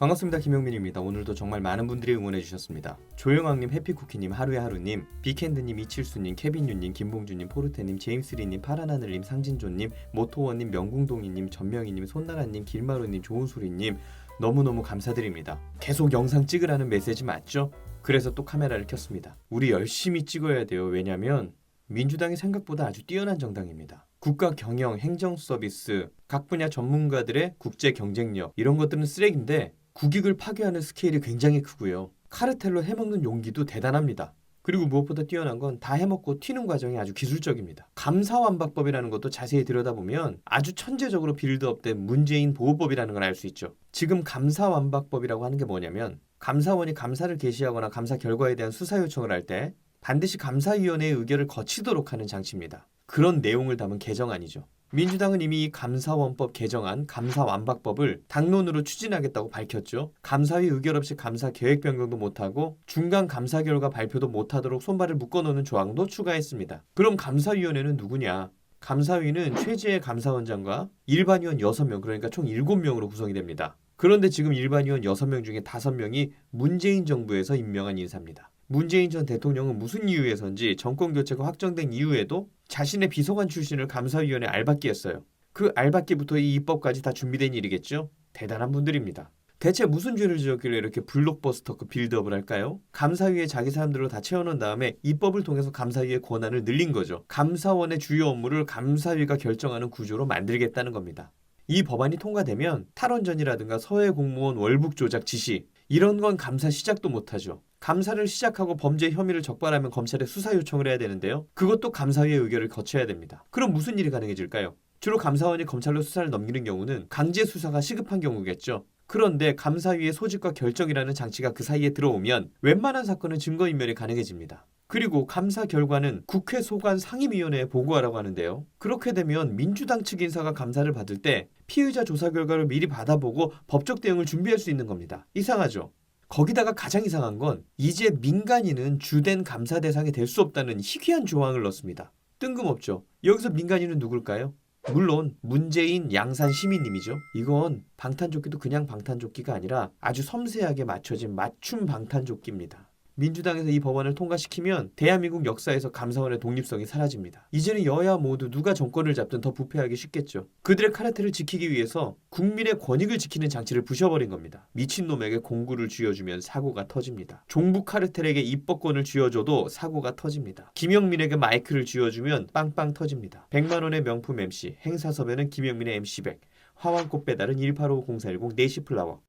반갑습니다. 김영민입니다. 오늘도 정말 많은 분들이 응원해 주셨습니다. 조영왕님, 해피쿠키님, 하루의 하루님, 비캔드님, 이칠수님, 케빈유님, 김봉주님, 포르테님, 제임스리님, 파란하늘님, 상진조님, 모토원님, 명궁동이님, 전명희님, 손나라님, 길마루님, 좋은소리님 너무너무 감사드립니다. 계속 영상 찍으라는 메시지 맞죠? 그래서 또 카메라를 켰습니다. 우리 열심히 찍어야 돼요. 왜냐면 민주당이 생각보다 아주 뛰어난 정당입니다. 국가 경영, 행정 서비스, 각 분야 전문가들의 국제 경쟁력 이런 것들은 쓰레기인데 국익을 파괴하는 스케일이 굉장히 크고요. 카르텔로 해먹는 용기도 대단합니다. 그리고 무엇보다 뛰어난 건 다 해먹고 튀는 과정이 아주 기술적입니다. 감사완박법이라는 것도 자세히 들여다보면 아주 천재적으로 빌드업된 문재인 보호법이라는 걸 알 수 있죠. 지금 감사완박법이라고 하는 게 뭐냐면 감사원이 감사를 개시하거나 감사 결과에 대한 수사 요청을 할 때 반드시 감사위원회의 의결을 거치도록 하는 장치입니다. 그런 내용을 담은 개정안이죠. 민주당은 이미 이 감사원법 개정안, 감사완박법을 당론으로 추진하겠다고 밝혔죠. 감사위 의결 없이 감사 계획 변경도 못하고 중간 감사 결과 발표도 못하도록 손발을 묶어놓는 조항도 추가했습니다. 그럼 감사위원회는 누구냐? 감사위는 최지혜 감사원장과 일반위원 6명, 그러니까 총 7명으로 구성이 됩니다. 그런데 지금 일반위원 6명 중에 5명이 문재인 정부에서 임명한 인사입니다. 문재인 전 대통령은 무슨 이유에선지 정권 교체가 확정된 이후에도 자신의 비서관 출신을 감사위원회 알박기 했어요. 그 알박기부터 이 입법까지 다 준비된 일이겠죠? 대단한 분들입니다. 대체 무슨 죄를 지었길래 이렇게 블록버스터급 빌드업을 할까요? 감사위에 자기 사람들로 다 채워놓은 다음에 입법을 통해서 감사위의 권한을 늘린 거죠. 감사원의 주요 업무를 감사위가 결정하는 구조로 만들겠다는 겁니다. 이 법안이 통과되면 탈원전이라든가 서해 공무원 월북 조작 지시 이런 건 감사 시작도 못하죠. 감사를 시작하고 범죄 혐의를 적발하면 검찰에 수사 요청을 해야 되는데요. 그것도 감사위의 의결을 거쳐야 됩니다. 그럼 무슨 일이 가능해질까요? 주로 감사원이 검찰로 수사를 넘기는 경우는 강제 수사가 시급한 경우겠죠. 그런데 감사위의 소집과 결정이라는 장치가 그 사이에 들어오면 웬만한 사건은 증거인멸이 가능해집니다. 그리고 감사 결과는 국회 소관 상임위원회에 보고하라고 하는데요. 그렇게 되면 민주당 측 인사가 감사를 받을 때 피의자 조사 결과를 미리 받아보고 법적 대응을 준비할 수 있는 겁니다. 이상하죠? 거기다가 가장 이상한 건 이제 민간인은 주된 감사 대상이 될 수 없다는 희귀한 조항을 넣습니다. 뜬금없죠. 여기서 민간인은 누굴까요? 물론 문재인 양산 시민님이죠. 이건 방탄조끼도 그냥 방탄조끼가 아니라 아주 섬세하게 맞춰진 맞춤 방탄조끼입니다. 민주당에서 이 법안을 통과시키면 대한민국 역사에서 감사원의 독립성이 사라집니다. 이제는 여야 모두 누가 정권을 잡든 더 부패하기 쉽겠죠. 그들의 카르텔을 지키기 위해서 국민의 권익을 지키는 장치를 부셔버린 겁니다. 미친놈에게 공구를 쥐어주면 사고가 터집니다. 종북 카르텔에게 입법권을 쥐어줘도 사고가 터집니다. 김영민에게 마이크를 쥐어주면 빵빵 터집니다. 100만 원의 명품 MC, 행사 섭외는 김영민의 MC100, 화왕꽃 배달은 1850-410 4시 플라워.